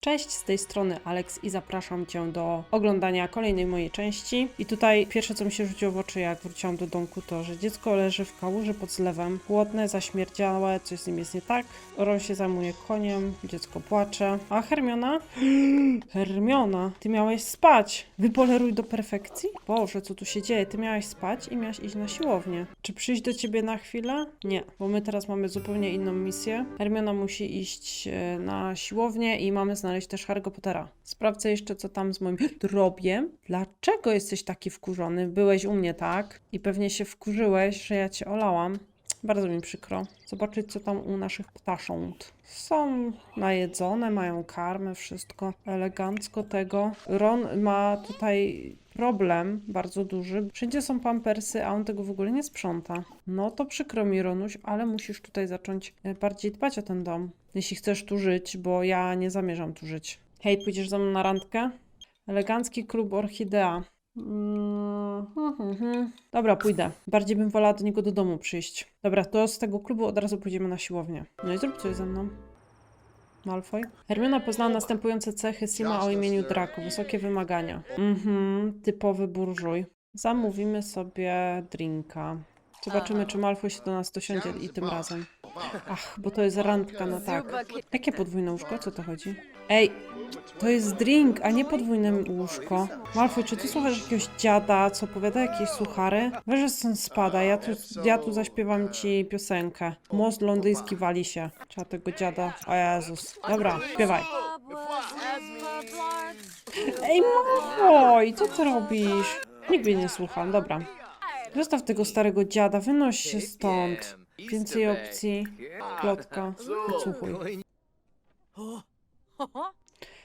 Cześć, z tej strony Alex i zapraszam Cię do oglądania kolejnej mojej części. I tutaj pierwsze, co mi się rzuciło w oczy, jak wróciłam do domku, to, że dziecko leży w kałuży pod zlewem. Płotne, zaśmierdziałe, coś z nim jest nie tak. Ron się zajmuje koniem, dziecko płacze. A Hermiona? Hermiona, ty miałeś spać. Wypoleruj do perfekcji? Boże, co tu się dzieje? Ty miałaś spać i miałaś iść na siłownię. Czy przyjść do ciebie na chwilę? Nie, bo my teraz mamy zupełnie inną misję. Hermiona musi iść e, na siłownię i mamy znaleźć też Harry'ego Pottera. Sprawdzę jeszcze, co tam z moim drobiem. Dlaczego jesteś taki wkurzony? Byłeś u mnie, tak? I pewnie się wkurzyłeś, że ja cię olałam. Bardzo mi przykro. Zobaczyć, co tam u naszych ptasząt. Są najedzone, mają karmę, wszystko elegancko tego. Ron ma tutaj problem bardzo duży. Wszędzie są pampersy, a on tego w ogóle nie sprząta. No to przykro mi, Ronuś, ale musisz tutaj zacząć e, bardziej dbać o ten dom. Jeśli chcesz tu żyć, bo ja nie zamierzam tu żyć. Hej, pójdziesz ze mną na randkę? Elegancki klub Orchidea. Dobra, pójdę. Bardziej bym wolała do niego do domu przyjść. Dobra, to z tego klubu od razu pójdziemy na siłownię. No i zrób coś ze mną. Malfoy. Hermiona poznała następujące cechy Sima o imieniu Draco. Wysokie wymagania. Mhm, typowy burżuj. Zamówimy sobie drinka. Zobaczymy, czy Malfoy się do nas dosiądzie i tym razem. Ach, bo to jest randka, no tak. Jakie podwójne łóżko? Co to chodzi? Ej, to jest drink, a nie podwójne łóżko. Malfoy, czy ty słuchasz jakiegoś dziada, co opowiada jakieś suchary? Weź, stąd spada, ja tu, ja tu zaśpiewam ci piosenkę. Most londyński wali się. Trzeba tego dziada. O Jezus. Dobra, śpiewaj. Ej, Malfoy, co ty robisz? Nikt mnie nie słucha, dobra. Zostaw tego starego dziada, wynoś się stąd. Więcej opcji. Plotka. Podsłuchuj.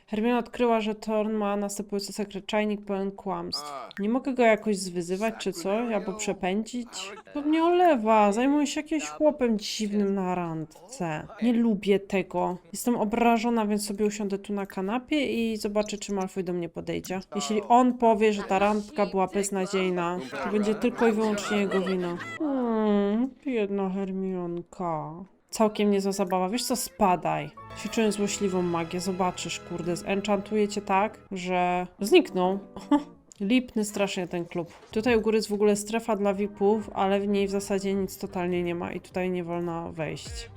Hermiona odkryła, że Thorn ma następujący sekret czajnik pełen kłamstw. Nie mogę go jakoś zwyzywać czy coś, albo przepędzić? To mnie olewa, zajmuję się jakimś chłopem dziwnym na randce. Nie lubię tego. Jestem obrażona, więc sobie usiądę tu na kanapie i zobaczę, czy Malfoy do mnie podejdzie. Jeśli on powie, że ta randka była beznadziejna, to będzie tylko i wyłącznie jego wina. Hmm, biedna Hermionka. Całkiem niezła zabawa. Wiesz co, spadaj. Ćwiczyłem złośliwą magię, zobaczysz, kurde, zenchantuję cię tak, że zniknął. Lipny strasznie ten klub. Tutaj u góry jest w ogóle strefa dla VIP-ów, ale w niej w zasadzie nic totalnie nie ma i tutaj nie wolno wejść.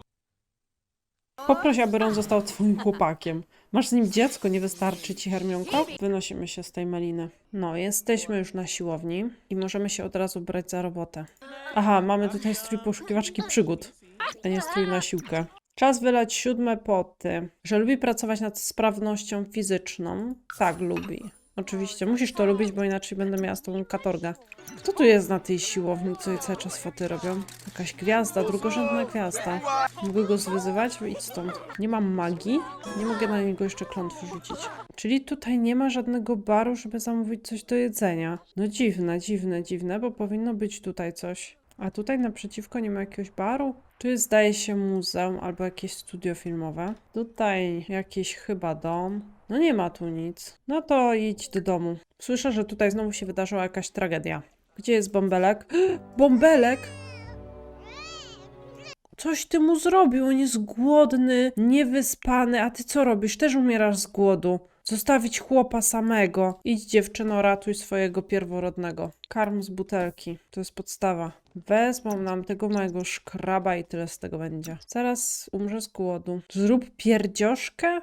Poproś, aby Ron został twoim chłopakiem. Masz z nim dziecko, nie wystarczy ci, Hermionko? Wynosimy się z tej meliny. No, jesteśmy już na siłowni i możemy się od razu brać za robotę. Aha, mamy tutaj strój poszukiwaczki przygód, a nie strój na siłkę. Czas wylać siódme poty. Że lubi pracować nad sprawnością fizyczną? Tak, lubi. Oczywiście, musisz to lubić, bo inaczej będę miała z tobą katorgę. Kto tu jest na tej siłowni, co i cały czas foty robią? Jakaś gwiazda, drugorzędna gwiazda. Mogę go zwyzywać? Idź stąd. Nie mam magii, nie mogę na niego jeszcze klątwy rzucić. Czyli tutaj nie ma żadnego baru, żeby zamówić coś do jedzenia. No dziwne, dziwne, dziwne, bo powinno być tutaj coś. A tutaj naprzeciwko nie ma jakiegoś baru? Tu jest, zdaje się, muzeum albo jakieś studio filmowe. Tutaj jakiś chyba dom. No nie ma tu nic. No to idź do domu. Słyszę, że tutaj znowu się wydarzyła jakaś tragedia. Gdzie jest bąbelek? Bąbelek! Coś ty mu zrobił, on jest głodny, niewyspany, a ty co robisz? Też umierasz z głodu. Zostawić chłopa samego. Idź dziewczyno, ratuj swojego pierworodnego. Karm z butelki, to jest podstawa. Wezmą nam tego małego szkraba i tyle z tego będzie. Zaraz umrze z głodu. Zrób pierdzioszkę?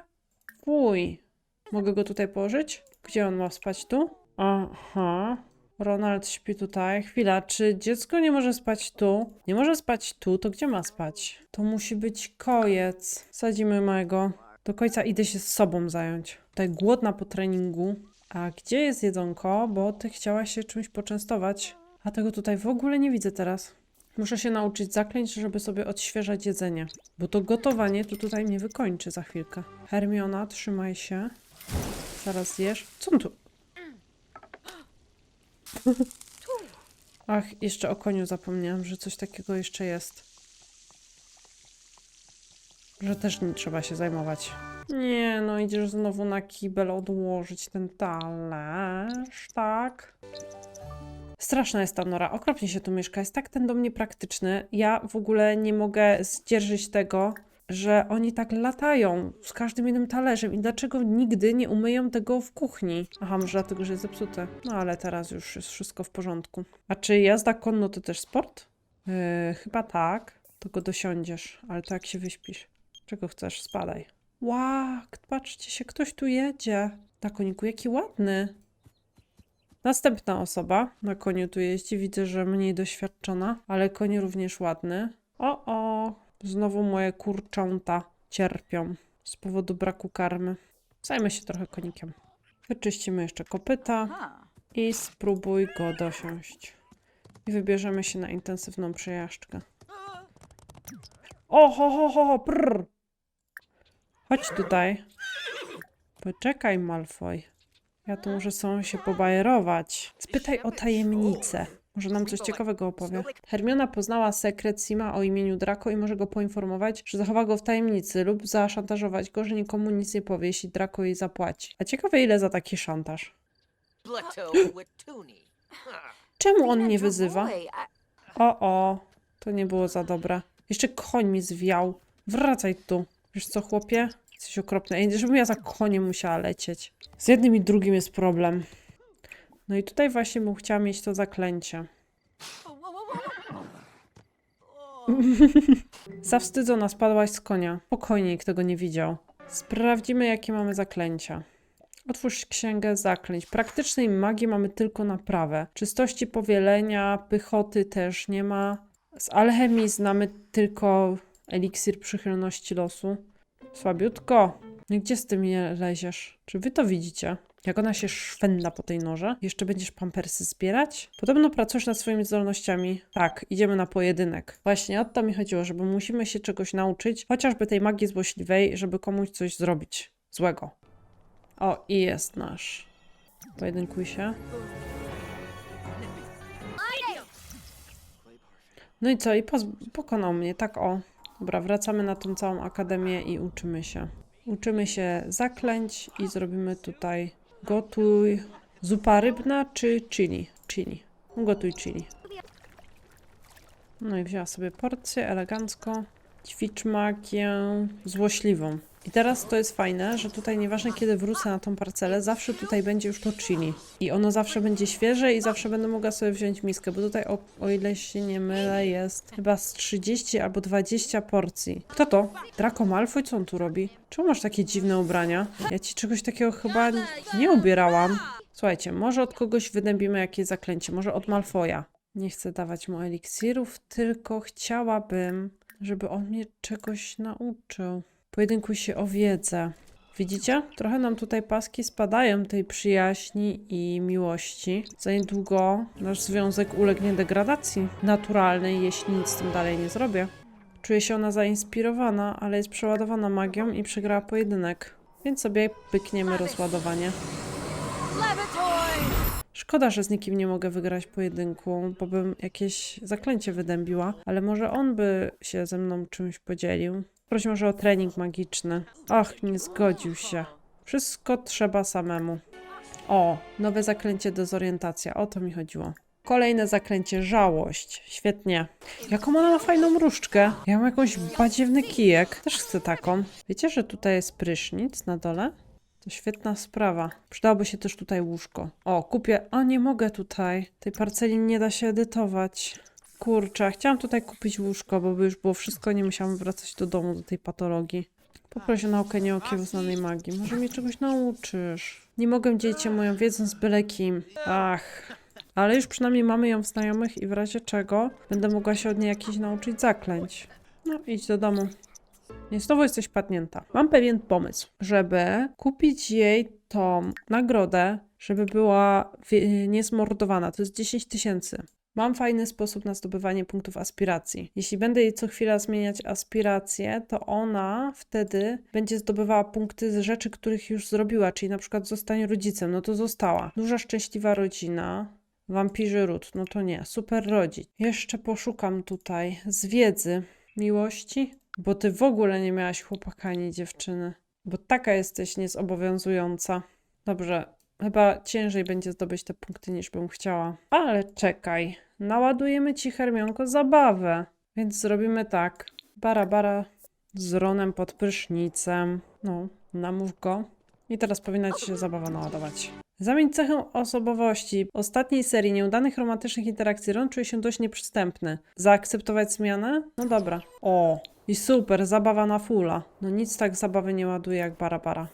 Fuj. Mogę go tutaj położyć? Gdzie on ma spać? Tu? Aha. Ronald śpi tutaj. Chwila, czy dziecko nie może spać tu? Nie może spać tu, to gdzie ma spać? To musi być kojec. Sadzimy małego. Do końca idę się z sobą zająć. Tutaj głodna po treningu. A gdzie jest jedzonko? Bo ty chciałaś się czymś poczęstować. A tego tutaj w ogóle nie widzę teraz. Muszę się nauczyć zaklęć, żeby sobie odświeżać jedzenie. Bo to gotowanie to tutaj mnie wykończy za chwilkę. Hermiona, trzymaj się. Zaraz zjesz. Co tu? Ach, jeszcze o koniu zapomniałam, że coś takiego jeszcze jest. Że też nie trzeba się zajmować. Nie, no idziesz znowu na kibel odłożyć ten talerz, tak? Straszna jest ta nora, okropnie się tu mieszka, jest tak ten dom niepraktyczny. Ja w ogóle nie mogę zdzierżyć tego, że oni tak latają z każdym jednym talerzem i dlaczego nigdy nie umyją tego w kuchni? Aha, może dlatego, że jest zepsute. No ale teraz już jest wszystko w porządku. A czy jazda konno to też sport? Yy, chyba tak. To go dosiądziesz, ale to jak się wyśpisz. Czego chcesz? Spadaj. Ła, patrzcie się, ktoś tu jedzie. Na koniku, jaki ładny. Następna osoba na koniu tu jeździ. Widzę, że mniej doświadczona, ale koń również ładny. O, o, znowu moje kurcząta cierpią z powodu braku karmy. Zajmę się trochę konikiem. Wyczyścimy jeszcze kopyta i spróbuj go dosiąść. I wybierzemy się na intensywną przejażdżkę. O, ho, ho, ho, ho, prr. Chodź tutaj. Poczekaj, Malfoy. Ja tu muszę są się pobajerować. Spytaj o tajemnicę. Może nam coś ciekawego opowie. Hermiona poznała sekret Sima o imieniu Draco i może go poinformować, że zachowa go w tajemnicy lub zaszantażować go, że nikomu nic nie powie, jeśli Draco jej zapłaci. A ciekawe ile za taki szantaż. Czemu on mnie wyzywa? O, o, to nie było za dobre. Jeszcze koń mi zwiał. Wracaj tu. Wiesz co, chłopie? Jesteś okropny. Ej, żebym ja za koniem musiała lecieć. Z jednym i drugim jest problem. No i tutaj właśnie bym chciała mieć to zaklęcie. Zawstydzona spadłaś z konia. Spokojnie, nikt tego nie widział. Sprawdzimy, jakie mamy zaklęcia. Otwórz księgę zaklęć. Praktycznej magii mamy tylko naprawę. Czystości powielenia, pychoty też nie ma. Z alchemii znamy tylko eliksir przychylności losu. Słabiutko. No gdzie z tym je leziesz? Czy wy to widzicie? Jak ona się szwenda po tej noże? Jeszcze będziesz pampersy zbierać? Podobno pracujesz nad swoimi zdolnościami. Tak, idziemy na pojedynek. Właśnie o to mi chodziło, żeby musimy się czegoś nauczyć, chociażby tej magii złośliwej, żeby komuś coś zrobić złego. O, i jest nasz. Pojedynkuj się. No i co? I pokonał mnie, tak o. Dobra, wracamy na tą całą akademię i uczymy się. Uczymy się zaklęć i zrobimy tutaj gotuj zupa rybna czy chili? Chili. Gotuj chili. No i wzięła sobie porcję elegancko. Ćwicz magię złośliwą. I teraz to jest fajne, że tutaj nieważne kiedy wrócę na tą parcelę, zawsze tutaj będzie już to chili. I ono zawsze będzie świeże i zawsze będę mogła sobie wziąć miskę, bo tutaj, o, o ile się nie mylę, jest chyba z 30 albo 20 porcji. Kto to? Draco Malfoy? Co on tu robi? Czemu masz takie dziwne ubrania? Ja ci czegoś takiego chyba nie ubierałam. Słuchajcie, może od kogoś wydębimy jakieś zaklęcie, może od Malfoja. Nie chcę dawać mu eliksirów, tylko chciałabym, żeby on mnie czegoś nauczył. Pojedynkuj się o wiedzę. Widzicie? Trochę nam tutaj paski spadają tej przyjaźni i miłości. Za niedługo nasz związek ulegnie degradacji naturalnej, jeśli nic z tym dalej nie zrobię. Czuje się ona zainspirowana, ale jest przeładowana magią i przegrała pojedynek. Więc sobie pykniemy rozładowanie. Szkoda, że z nikim nie mogę wygrać pojedynku, bo bym jakieś zaklęcie wydębiła, ale może on by się ze mną czymś podzielił. Prosi może o trening magiczny. Ach, nie zgodził się. Wszystko trzeba samemu. O, nowe zaklęcie dezorientacja. O to mi chodziło. Kolejne zaklęcie żałość. Świetnie. Jaką ona ma fajną różdżkę. Ja mam jakąś badziewny kijek. Też chcę taką. Wiecie, że tutaj jest prysznic na dole? To świetna sprawa. Przydałoby się też tutaj łóżko. O, kupię. A nie mogę tutaj. Tej parceli nie da się edytować. Kurczę, chciałam tutaj kupić łóżko, bo by już było wszystko, nie musiałam wracać do domu, do tej patologii. Poproszę naukę nieokiełznanej magii. Może mnie czegoś nauczysz. Nie mogę dzielić się moją wiedzą z byle kim. Ach. Ale już przynajmniej mamy ją w znajomych i w razie czego będę mogła się od niej jakiś nauczyć zaklęć. No, idź do domu. Nie, znowu jesteś padnięta. Mam pewien pomysł, żeby kupić jej tą nagrodę, żeby była niezmordowana. To jest 10 tysięcy. Mam fajny sposób na zdobywanie punktów aspiracji. Jeśli będę jej co chwila zmieniać aspiracje, to ona wtedy będzie zdobywała punkty z rzeczy, których już zrobiła, czyli na przykład zostanie rodzicem, no to została. Duża szczęśliwa rodzina, wampirzy ród, no to nie, super rodzic. Jeszcze poszukam tutaj z wiedzy, miłości, bo ty w ogóle nie miałaś chłopaka ani dziewczyny, bo taka jesteś niezobowiązująca. Dobrze, Chyba ciężej będzie zdobyć te punkty niż bym chciała. Ale czekaj, naładujemy ci Hermionko zabawę. Więc zrobimy tak. Bara, bara, z Ronem pod prysznicem. No, namów go. I teraz powinna ci się zabawa naładować. Zamień cechę osobowości. Ostatniej serii nieudanych romantycznych interakcji Ron czuje się dość nieprzystępny. Zaakceptować zmianę? No dobra. O, i super, zabawa na fulla. No nic tak zabawy nie ładuje jak Barabara.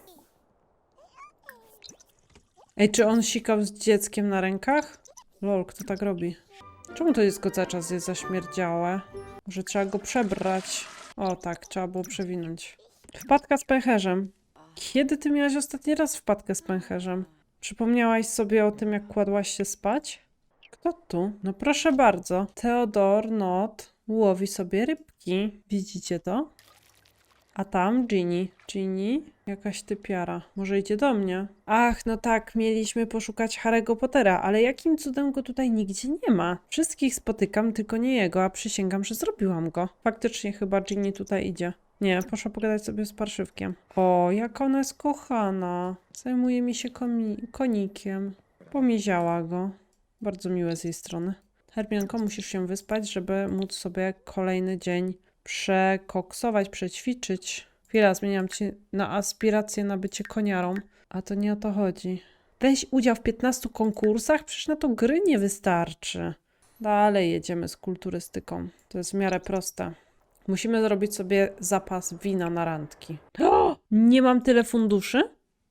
Ej, czy on sikał z dzieckiem na rękach? Lol, kto tak robi? Czemu to jest cały czas jest zaśmierdziałe? Może trzeba go przebrać? O tak, trzeba było przewinąć. Wpadka z pęcherzem. Kiedy ty miałaś ostatni raz wpadkę z pęcherzem? Przypomniałaś sobie o tym, jak kładłaś się spać? Kto tu? No proszę bardzo. Theodor Not łowi sobie rybki. Widzicie to? A tam Ginny. Ginny? Jakaś typiara. Może idzie do mnie? Ach, no tak, mieliśmy poszukać Harry'ego Pottera, ale jakim cudem go tutaj nigdzie nie ma? Wszystkich spotykam, tylko nie jego, a przysięgam, że zrobiłam go. Faktycznie chyba Ginny tutaj idzie. Nie, poszła pogadać sobie z parszywkiem. O, jak ona jest kochana. Zajmuje mi się konikiem. Pomiziała go. Bardzo miłe z jej strony. Hermionko, musisz się wyspać, żeby móc sobie kolejny dzień przekoksować, przećwiczyć. Chwila, zmieniam ci na aspirację na bycie koniarą. A to nie o to chodzi. Weź udział w 15 konkursach, przecież na to gry nie wystarczy. Dalej jedziemy z kulturystyką. To jest w miarę proste. Musimy zrobić sobie zapas wina na randki. O, nie mam tyle funduszy?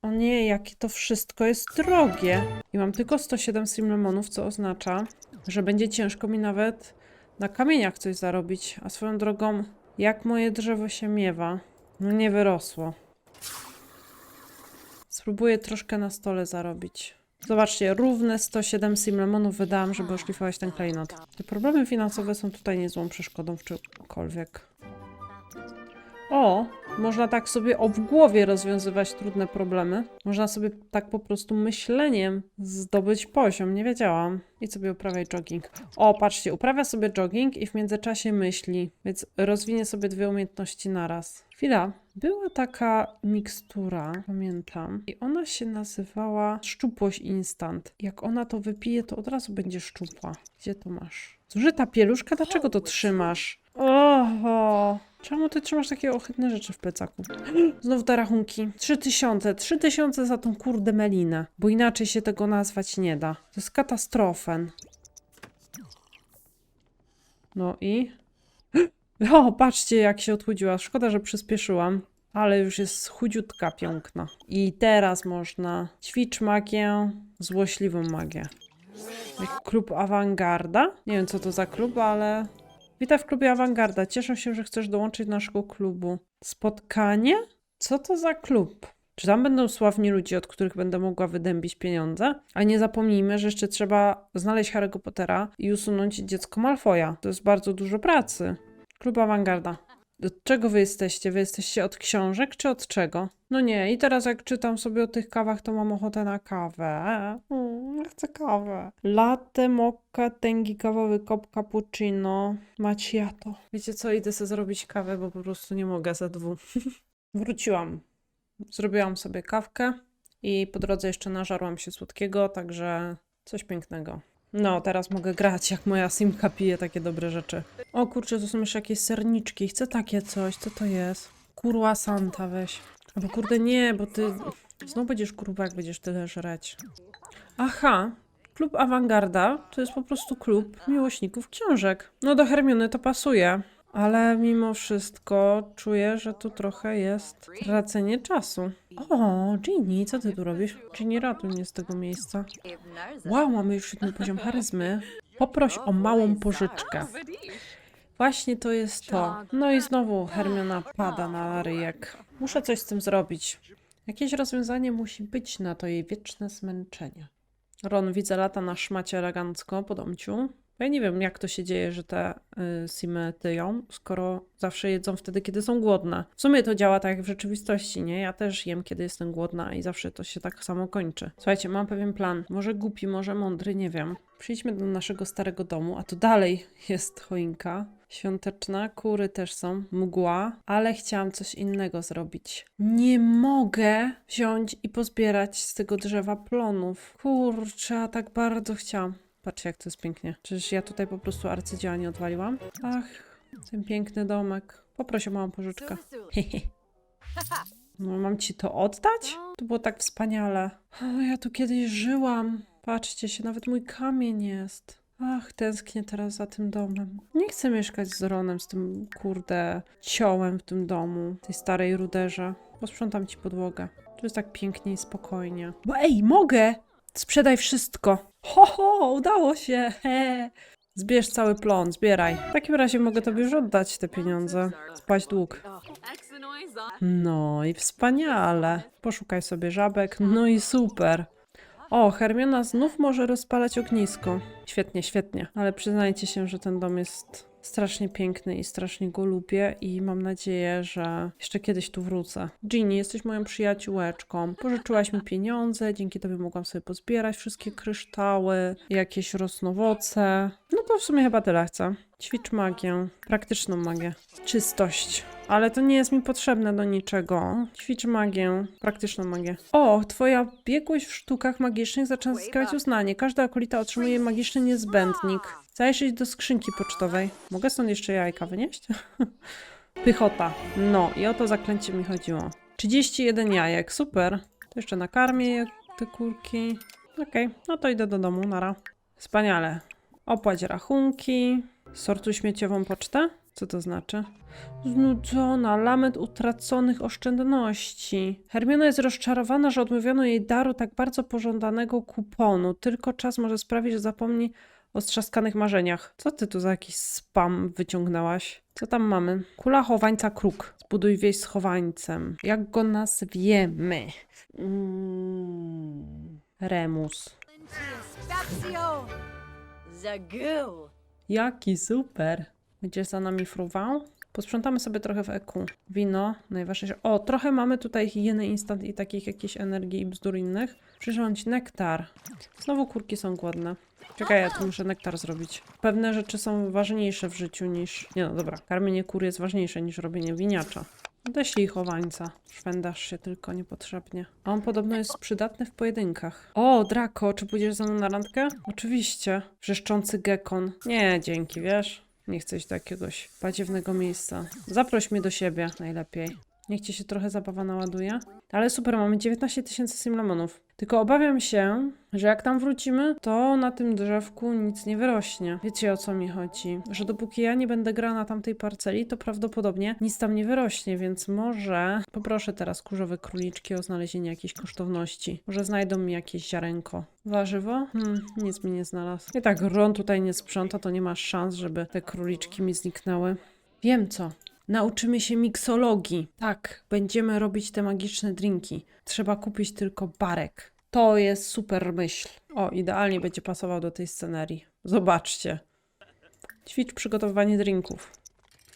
O nie, jakie to wszystko jest drogie. I mam tylko 107 simlemonów, co oznacza, że będzie ciężko mi nawet na kamieniach coś zarobić. A swoją drogą, jak moje drzewo się miewa? No nie wyrosło. Spróbuję troszkę na stole zarobić. Zobaczcie, równe 107 simlemonów wydałam, żeby oszlifować ten klejnot. Te problemy finansowe są tutaj niezłą przeszkodą w czymkolwiek. O, można tak sobie o w głowie rozwiązywać trudne problemy. Można sobie tak po prostu myśleniem zdobyć poziom, nie wiedziałam. I sobie uprawiaj jogging. O, patrzcie, uprawia sobie jogging i w międzyczasie myśli, więc rozwinie sobie dwie umiejętności naraz. Chwila, była taka mikstura, pamiętam, i ona się nazywała szczupłość instant. Jak ona to wypije, to od razu będzie szczupła. Gdzie to masz? Zużyta pieluszka? Dlaczego to trzymasz? Oho! Czemu ty trzymasz takie ohydne rzeczy w plecaku? Znowu te rachunki. Trzy tysiące. Trzy tysiące za tą kurde melinę. Bo inaczej się tego nazwać nie da. To jest katastrofen. No i... O, patrzcie jak się odchudziła. Szkoda, że przyspieszyłam. Ale już jest chudziutka piękna. I teraz można ćwicz magię, złośliwą magię. Klub awangarda? Nie wiem co to za klub, ale Witaj w klubie Awangarda. Cieszę się, że chcesz dołączyć do naszego klubu. Spotkanie? Co to za klub? Czy tam będą sławni ludzie, od których będę mogła wydębić pieniądze? A nie zapomnijmy, że jeszcze trzeba znaleźć Harry'ego Pottera i usunąć dziecko Malfoja. To jest bardzo dużo pracy. Klub Awangarda. Od czego wy jesteście? Wy jesteście od książek czy od czego? No nie, i teraz jak czytam sobie o tych kawach, to mam ochotę na kawę. Mm, ja chcę kawę. Latte, mocca, tęgi kawowy, kop cappuccino, macchiato. Wiecie co, idę sobie zrobić kawę, bo po prostu nie mogę za dwu. Wróciłam. Zrobiłam sobie kawkę i po drodze jeszcze nażarłam się słodkiego, także coś pięknego. No, teraz mogę grać, jak moja Simka pije takie dobre rzeczy. O kurczę, to są jeszcze jakieś serniczki. Chcę takie coś. Co to jest? Kurła Santa weź. Albo kurde nie, bo ty znowu będziesz kurwa, jak będziesz tyle żreć. Aha, klub Awangarda to jest po prostu klub miłośników książek. No do Hermiony to pasuje. Ale mimo wszystko czuję, że tu trochę jest tracenie czasu. O, Ginny, co ty tu robisz? Ginny, ratuj mnie z tego miejsca. Wow, mamy już siódmy poziom charyzmy. Poproś o małą pożyczkę. Właśnie to jest to. No i znowu Hermiona pada na ryjek. Muszę coś z tym zrobić. Jakieś rozwiązanie musi być na to jej wieczne zmęczenie. Ron widzę lata na szmacie elegancko po domciu. Ja nie wiem, jak to się dzieje, że te y, simy tyją, skoro zawsze jedzą wtedy, kiedy są głodne. W sumie to działa tak jak w rzeczywistości, nie? Ja też jem, kiedy jestem głodna i zawsze to się tak samo kończy. Słuchajcie, mam pewien plan. Może głupi, może mądry, nie wiem. Przyjdźmy do naszego starego domu, a tu dalej jest choinka świąteczna, kury też są, mgła, ale chciałam coś innego zrobić. Nie mogę wziąć i pozbierać z tego drzewa plonów. Kurczę, tak bardzo chciałam. Patrzcie, jak to jest pięknie. Czyż ja tutaj po prostu arcydzieła nie odwaliłam? Ach, ten piękny domek. Poproś o małą pożyczkę. No, mam ci to oddać? To było tak wspaniale. O, ja tu kiedyś żyłam. Patrzcie się, nawet mój kamień jest. Ach, tęsknię teraz za tym domem. Nie chcę mieszkać z Ronem, z tym kurde ciołem w tym domu, tej starej ruderze. Posprzątam ci podłogę. Tu jest tak pięknie i spokojnie. Bo ej, mogę! Sprzedaj wszystko. Ho, ho, udało się. He. Zbierz cały plon, zbieraj. W takim razie mogę tobie już oddać te pieniądze. Spać dług. No i wspaniale. Poszukaj sobie żabek. No i super. O, Hermiona znów może rozpalać ognisko. Świetnie, świetnie. Ale przyznajcie się, że ten dom jest strasznie piękny i strasznie go lubię i mam nadzieję, że jeszcze kiedyś tu wrócę. Ginny, jesteś moją przyjaciółeczką. Pożyczyłaś mi pieniądze, dzięki tobie mogłam sobie pozbierać wszystkie kryształy, jakieś rosnowoce. No to w sumie chyba tyle chcę. Ćwicz magię, praktyczną magię. Czystość. Ale to nie jest mi potrzebne do niczego. Ćwicz magię, praktyczną magię. O, twoja biegłość w sztukach magicznych zaczyna zyskiwać uznanie. Każda okolita otrzymuje magiczny niezbędnik. Zajrzyj do skrzynki pocztowej. Mogę stąd jeszcze jajka wynieść? Pychota. No, i o to zaklęcie mi chodziło. 31 jajek, super. To jeszcze nakarmię te kurki. Okej, no to idę do domu, nara. Wspaniale. Opłać rachunki. Sortuj śmieciową pocztę? Co to znaczy? Znudzona, lament utraconych oszczędności. Hermiona jest rozczarowana, że odmówiono jej daru tak bardzo pożądanego kuponu. Tylko czas może sprawić, że zapomni o strzaskanych marzeniach. Co ty tu za jakiś spam wyciągnęłaś? Co tam mamy? Kula chowańca kruk. Zbuduj wieś z chowańcem. Jak go nazwiemy? Mm, Remus. Spazio. Zagoo. Jaki super. Będziesz za nami fruwał? Posprzątamy sobie trochę w EQ. Wino, najważniejsze. O, trochę mamy tutaj higieny instant i takich jakichś energii i bzdur innych. Przyrządź nektar. Znowu kurki są głodne. Czekaj, ja tu muszę nektar zrobić. Pewne rzeczy są ważniejsze w życiu niż... Nie no, dobra. Karmienie kur jest ważniejsze niż robienie winiacza. Deślij chowańca. Szwendasz się tylko niepotrzebnie. A on podobno jest przydatny w pojedynkach. O, Draco, czy pójdziesz ze mną na randkę? Oczywiście. Wrzeszczący gekon. Nie, dzięki, wiesz? Nie chcę iść do jakiegoś badziewnego miejsca. Zaproś mnie do siebie najlepiej. Niech ci się trochę zabawa naładuje. Ale super, mamy 19 tysięcy simlamonów. Tylko obawiam się, że jak tam wrócimy, to na tym drzewku nic nie wyrośnie. Wiecie o co mi chodzi? Że dopóki ja nie będę grała na tamtej parceli, to prawdopodobnie nic tam nie wyrośnie, więc może poproszę teraz kurzowe króliczki o znalezienie jakiejś kosztowności. Może znajdą mi jakieś ziarenko. Warzywo? Hmm, nic mi nie znalazł. I tak Ron tutaj nie sprząta, to nie ma szans, żeby te króliczki mi zniknęły. Wiem co. Nauczymy się miksologii. Tak, będziemy robić te magiczne drinki. Trzeba kupić tylko barek. To jest super myśl. O, idealnie będzie pasował do tej scenerii. Zobaczcie. Ćwicz przygotowywanie drinków.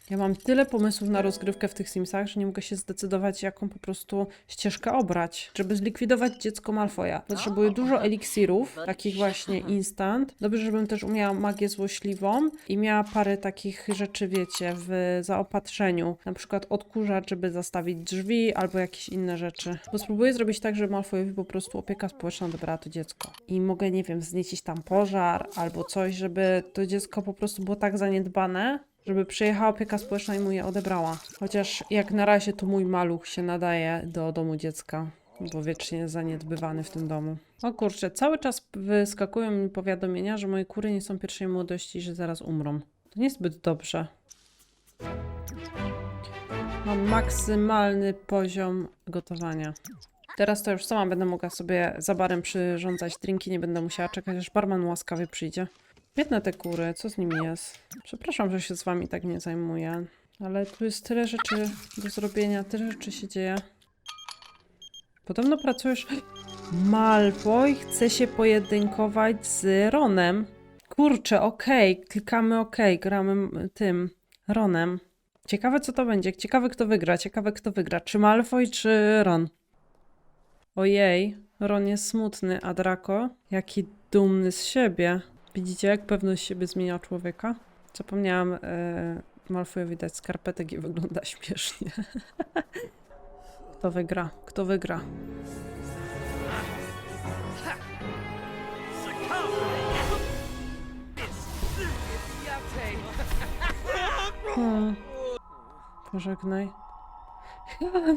Ja mam tyle pomysłów na rozgrywkę w tych Simsach, że nie mogę się zdecydować, jaką po prostu ścieżkę obrać. Żeby zlikwidować dziecko Malfoja, potrzebuję dużo eliksirów, takich właśnie instant. Dobrze, żebym też umiała magię złośliwą i miała parę takich rzeczy, wiecie, w zaopatrzeniu. Na przykład odkurzacz, żeby zastawić drzwi, albo jakieś inne rzeczy. Bo spróbuję zrobić tak, żeby Malfojowi po prostu opieka społeczna odebrała to dziecko. I mogę, nie wiem, wzniecić tam pożar albo coś, żeby to dziecko po prostu było tak zaniedbane, żeby przyjechała opieka społeczna i mu je odebrała. Chociaż jak na razie to mój maluch się nadaje do domu dziecka, bo wiecznie zaniedbywany w tym domu. O kurczę, cały czas wyskakują mi powiadomienia, że moje kury nie są pierwszej młodości i że zaraz umrą. To niezbyt dobrze. Mam maksymalny poziom gotowania. Teraz to już sama będę mogła sobie za barem przyrządzać drinki, nie będę musiała czekać, aż barman łaskawie przyjdzie. Biedne te kury, co z nimi jest? Przepraszam, że się z wami tak nie zajmuję, ale tu jest tyle rzeczy do zrobienia, tyle rzeczy się dzieje. Podobno pracujesz... Malfoy chce się pojedynkować z Ronem. Kurczę, okej, klikamy okej, gramy m- tym Ronem. Ciekawe co to będzie, ciekawe kto wygra, ciekawe kto wygra, czy Malfoy, czy Ron. Ojej, Ron jest smutny, a Draco jaki dumny z siebie. Widzicie, jak pewność siebie zmienia człowieka? Zapomniałam e, Malfoyowi dać skarpetek i wygląda śmiesznie. Kto wygra? Kto wygra? Hmm. Pożegnaj.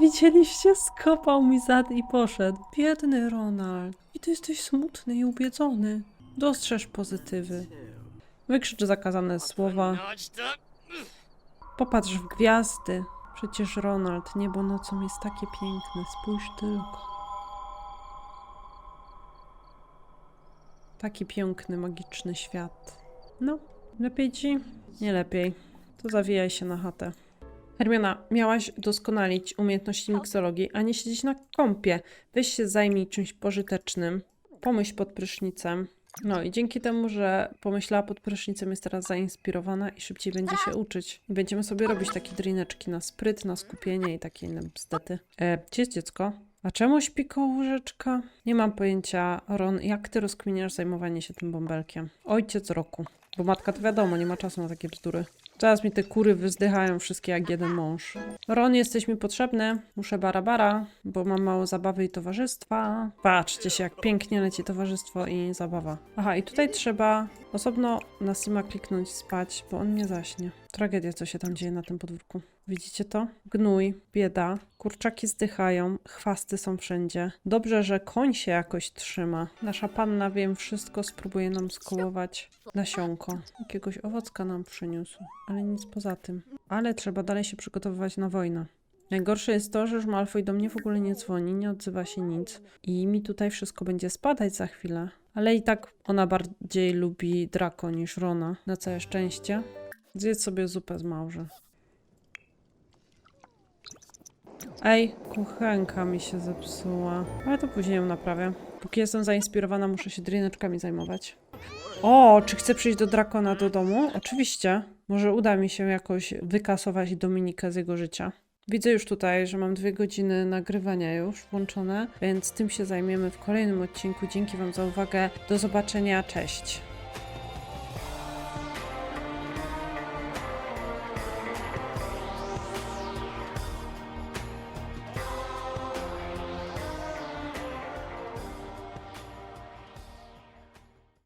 Widzieliście? Skopał mi zad i poszedł. Biedny Ronald. I ty jesteś smutny i ubiedzony. Dostrzeż pozytywy. Wykrzycz zakazane słowa. Popatrz w gwiazdy. Przecież Ronald, niebo nocą jest takie piękne. Spójrz tylko. Taki piękny, magiczny świat. No, lepiej ci? Nie lepiej. To zawijaj się na chatę. Hermiona, miałaś doskonalić umiejętności miksologii, a nie siedzieć na kąpie. Weź się zajmij czymś pożytecznym. Pomyśl pod prysznicem. No i dzięki temu, że pomyślała pod prysznicem, jest teraz zainspirowana i szybciej będzie się uczyć. I będziemy sobie robić takie drineczki na spryt, na skupienie i takie inne bzdety. E, gdzie jest dziecko? A czemu śpi łóżeczka? Nie mam pojęcia, Ron, jak ty rozkminiasz zajmowanie się tym bąbelkiem? Ojciec roku. Bo matka to wiadomo, nie ma czasu na takie bzdury. Teraz mi te kury wyzdychają wszystkie jak jeden mąż. Ron, jesteś mi potrzebny. Muszę bara-bara, bo mam mało zabawy i towarzystwa. Patrzcie się, jak pięknie leci towarzystwo i zabawa. Aha, i tutaj trzeba osobno na Sima kliknąć spać, bo on nie zaśnie. Tragedia, co się tam dzieje na tym podwórku. Widzicie to? Gnój, bieda, kurczaki zdychają, chwasty są wszędzie. Dobrze, że koń się jakoś trzyma. Nasza panna, wiem wszystko, spróbuje nam skołować nasionko. Jakiegoś owocka nam przyniósł, ale nic poza tym. Ale trzeba dalej się przygotowywać na wojnę. Najgorsze jest to, że już Malfoy do mnie w ogóle nie dzwoni, nie odzywa się nic i mi tutaj wszystko będzie spadać za chwilę. Ale i tak ona bardziej lubi Draco niż Rona, na całe szczęście. Zjedz sobie zupę z małże. Ej, kuchenka mi się zepsuła. Ale to później ją naprawię. Póki jestem zainspirowana, muszę się drineczkami zajmować. O, czy chcę przyjść do Drakona do domu? Oczywiście. Może uda mi się jakoś wykasować Dominikę z jego życia. Widzę już tutaj, że mam dwie godziny nagrywania już włączone, więc tym się zajmiemy w kolejnym odcinku. Dzięki Wam za uwagę. Do zobaczenia. Cześć.